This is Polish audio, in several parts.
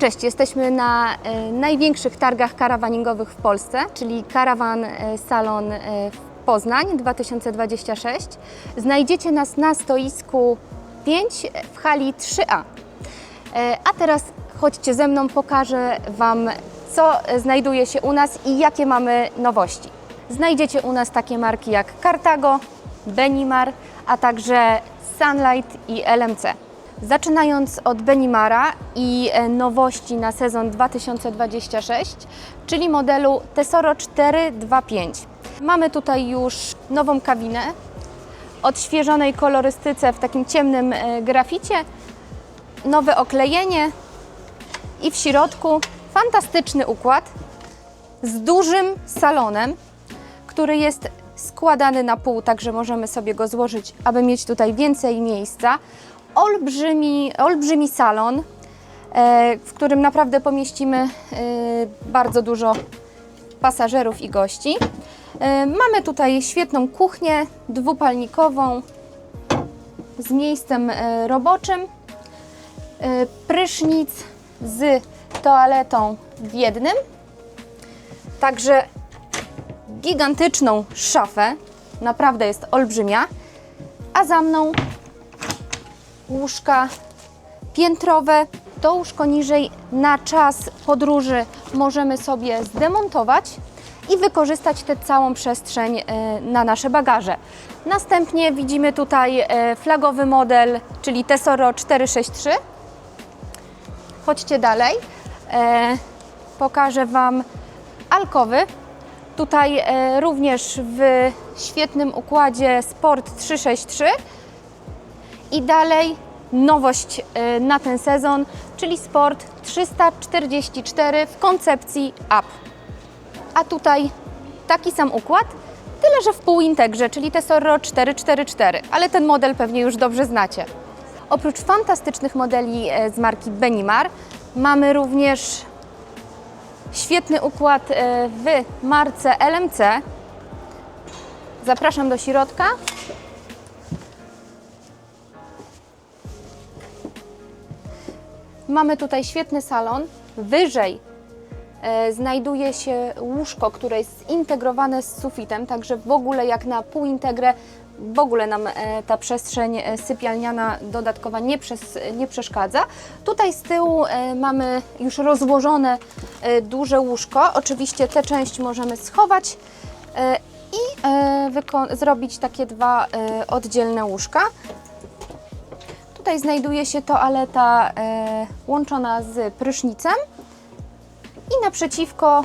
Cześć, jesteśmy na e, największych targach karawaningowych w Polsce, czyli Karawan e, Salon e, Poznań 2026. Znajdziecie nas na stoisku 5 w hali 3A. E, A teraz chodźcie ze mną, pokażę Wam, co znajduje się u nas i jakie mamy nowości. Znajdziecie u nas takie marki jak Cartago, Benimar, a także Sunlight i LMC. Zaczynając od Benimara i e, nowości na sezon 2026, czyli modelu Tesoro 425. Mamy tutaj już nową kabinę, odświeżonej kolorystyce w takim ciemnym e, graficie, nowe oklejenie i w środku fantastyczny układ z dużym salonem, który jest składany na pół, także możemy sobie go złożyć, aby mieć tutaj więcej miejsca. Olbrzymi, olbrzymi salon, e, w którym naprawdę pomieścimy e, bardzo dużo pasażerów i gości. E, Mamy tutaj świetną kuchnię dwupalnikową z miejscem roboczym, prysznic z toaletą w jednym, także gigantyczną szafę, naprawdę jest olbrzymia, a za mną łóżka piętrowe. To łóżko niżej na czas podróży możemy sobie zdemontować i wykorzystać tę całą przestrzeń e, na nasze bagaże. Następnie widzimy tutaj e, flagowy model, czyli Tesoro 463. Chodźcie dalej. E, pokażę Wam alkowy. Tutaj również w świetnym układzie Sport 363. I dalej nowość e, na ten sezon, czyli Sport 344 w koncepcji Up. A tutaj taki sam układ, tyle że w półintegrze, czyli Tesoro 444, ale ten model pewnie już dobrze znacie. Oprócz fantastycznych modeli e, z marki Benimar, mamy również świetny układ e, w marce LMC. Zapraszam do środka. Mamy tutaj świetny salon. Wyżej e, znajduje się łóżko, które jest zintegrowane z sufitem, także w ogóle jak na półintegrę w ogóle nam e, ta przestrzeń e, sypialniana dodatkowa nie, przez, nie przeszkadza. Tutaj z tyłu mamy już rozłożone duże łóżko. Oczywiście tę część możemy schować i zrobić takie dwa oddzielne łóżka. Tutaj znajduje się toaleta e, łączona z prysznicem i naprzeciwko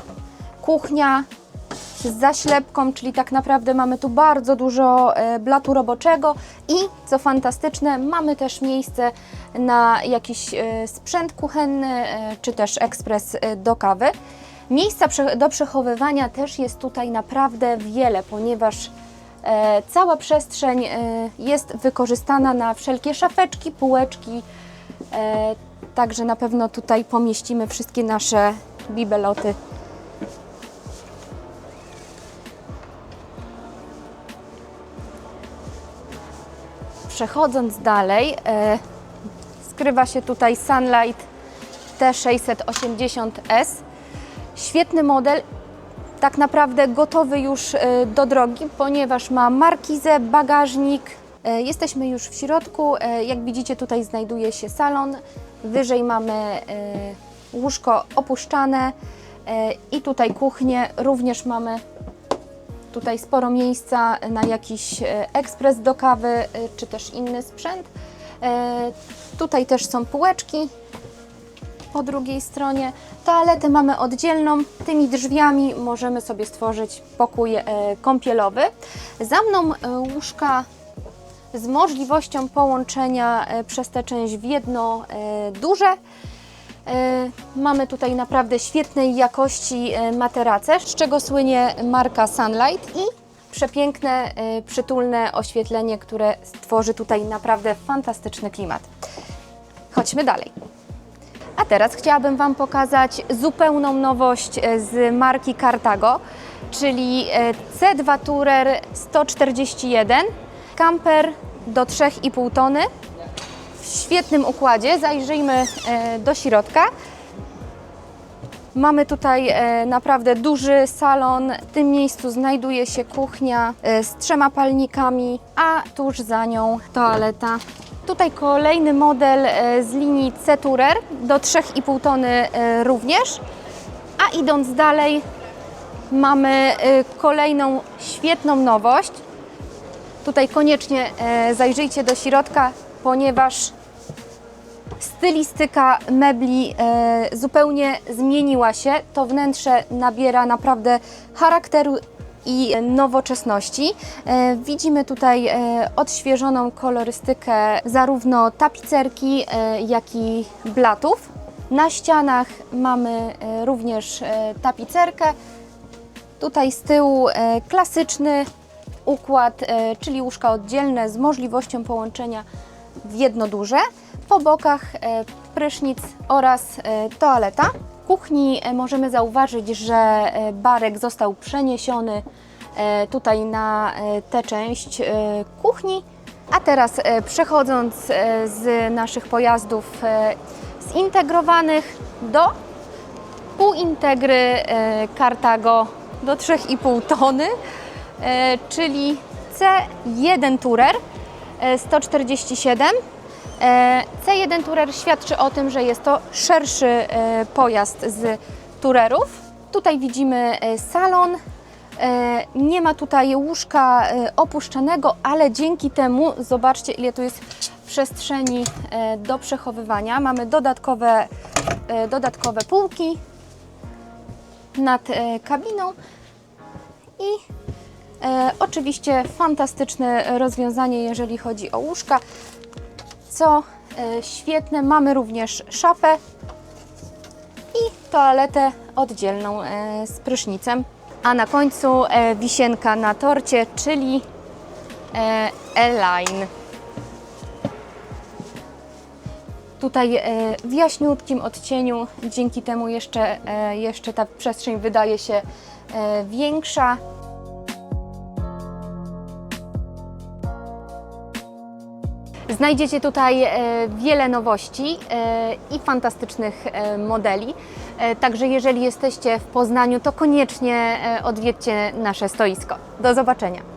kuchnia z zaślepką, czyli tak naprawdę mamy tu bardzo dużo e, blatu roboczego i co fantastyczne, mamy też miejsce na jakiś e, sprzęt kuchenny e, czy też ekspres do kawy. Miejsca do przechowywania też jest tutaj naprawdę wiele, ponieważ cała przestrzeń e, jest wykorzystana na wszelkie szafeczki, półeczki. E, Także na pewno tutaj pomieścimy wszystkie nasze bibeloty. Przechodząc dalej, e, skrywa się tutaj Sunlight T680S. Świetny model, tak naprawdę gotowy już e, do drogi, ponieważ ma markizę, bagażnik. E, Jesteśmy już w środku. E, Jak widzicie, tutaj znajduje się salon. Wyżej mamy łóżko opuszczane i tutaj kuchnię. Również mamy tutaj sporo miejsca na jakiś ekspres do kawy, czy też inny sprzęt. Tutaj też są półeczki po drugiej stronie. Toaletę mamy oddzielną. Tymi drzwiami możemy sobie stworzyć pokój e, kąpielowy. Za mną e, łóżka z możliwością połączenia e, przez tę część w jedno duże. Mamy tutaj naprawdę świetnej jakości materace, z czego słynie marka Sunlight i przepiękne, przytulne oświetlenie, które stworzy tutaj naprawdę fantastyczny klimat. Chodźmy dalej. Teraz chciałabym Wam pokazać zupełną nowość e, z marki Cartago, czyli e, C2 Tourer 141, kamper do 3,5 tony w świetnym układzie. Zajrzyjmy e, do środka. Mamy tutaj e, naprawdę duży salon. W tym miejscu znajduje się kuchnia e, z trzema palnikami, a tuż za nią toaleta. Tutaj kolejny model e, z linii C-Tourer do 3,5 tony również. A idąc dalej, mamy kolejną świetną nowość. Tutaj koniecznie zajrzyjcie do środka, ponieważ stylistyka mebli e, zupełnie zmieniła się. To wnętrze nabiera naprawdę charakteru i nowoczesności. E, widzimy tutaj e, odświeżoną kolorystykę zarówno tapicerki, e, jak i blatów. Na ścianach mamy e, również e, tapicerkę. Tutaj z tyłu e, klasyczny układ, e, czyli łóżka oddzielne z możliwością połączenia w jedno duże. Po bokach e, prysznic oraz e, toaleta. W kuchni e, możemy zauważyć, że barek został przeniesiony tutaj na tę część kuchni. A teraz przechodząc z naszych pojazdów zintegrowanych do półintegry Cartago do 3,5 tony, czyli C1 Tourer e, 147. E, C1 Tourer świadczy o tym, że jest to szerszy e, pojazd z Tourerów. Tutaj widzimy e, salon. Nie ma tutaj łóżka opuszczanego, ale dzięki temu zobaczcie, ile tu jest przestrzeni do przechowywania. Mamy dodatkowe, dodatkowe półki nad kabiną i oczywiście fantastyczne rozwiązanie, jeżeli chodzi o łóżka. Co e, świetne, mamy również szafę i toaletę oddzielną e, z prysznicem. A na końcu e, wisienka na torcie, czyli e, E-Line. Tutaj w jaśniutkim odcieniu, dzięki temu jeszcze, jeszcze ta przestrzeń wydaje się większa. Znajdziecie tutaj e, wiele nowości e, i fantastycznych e, modeli. Także jeżeli jesteście w Poznaniu, to koniecznie odwiedźcie nasze stoisko. Do zobaczenia.